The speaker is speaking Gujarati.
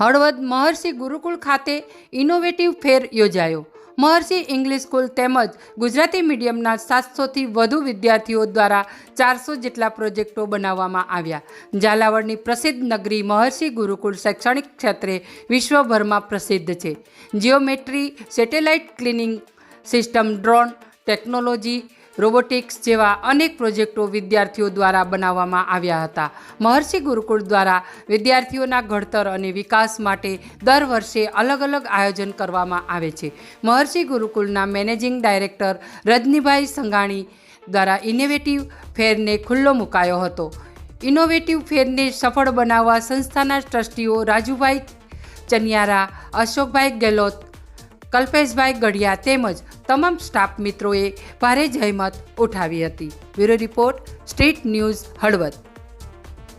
હળવદ મહર્ષિ ગુરુકુળ ખાતે ઇનોવેટિવ ફેર યોજાયો. મહર્ષિ ઇંગ્લિશ સ્કૂલ તેમજ ગુજરાતી મીડિયમના સાતસોથી વધુ વિદ્યાર્થીઓ દ્વારા ચારસો જેટલા પ્રોજેક્ટો બનાવવામાં આવ્યા. ઝાલાવાડની પ્રસિદ્ધ નગરી મહર્ષિ ગુરુકુળ શૈક્ષણિક ક્ષેત્રે વિશ્વભરમાં પ્રસિદ્ધ છે. Geometry satellite cleaning system drone technology robotics જેવા અનેક પ્રોજેક્ટો વિદ્યાર્થીઓ દ્વારા બનાવવામાં આવ્યા હતા. મહર્ષિ ગુરુકુળ દ્વારા વિદ્યાર્થીઓના ઘડતર અને વિકાસ માટે દર વર્ષે અલગ અલગ આયોજન કરવામાં આવે છે. મહર્ષિ ગુરુકુળના મેનેજિંગ ડાયરેક્ટર રજનીભાઈ સંઘાણી દ્વારા ઇનોવેટિવ ફેરને ખુલ્લો મુકાયો હતો. ઇનોવેટિવ ફેરને સફળ બનાવવા સંસ્થાના ટ્રસ્ટીઓ રાજુભાઈ ચનિયારા, અશોકભાઈ ગેહલોત કલ્પેશભાઈ ગઢિયા તેમજ તમામ સ્ટાફ મિત્રોએ ભારે જહેમત ઉઠાવી હતી. Bureau report, street news Halvad.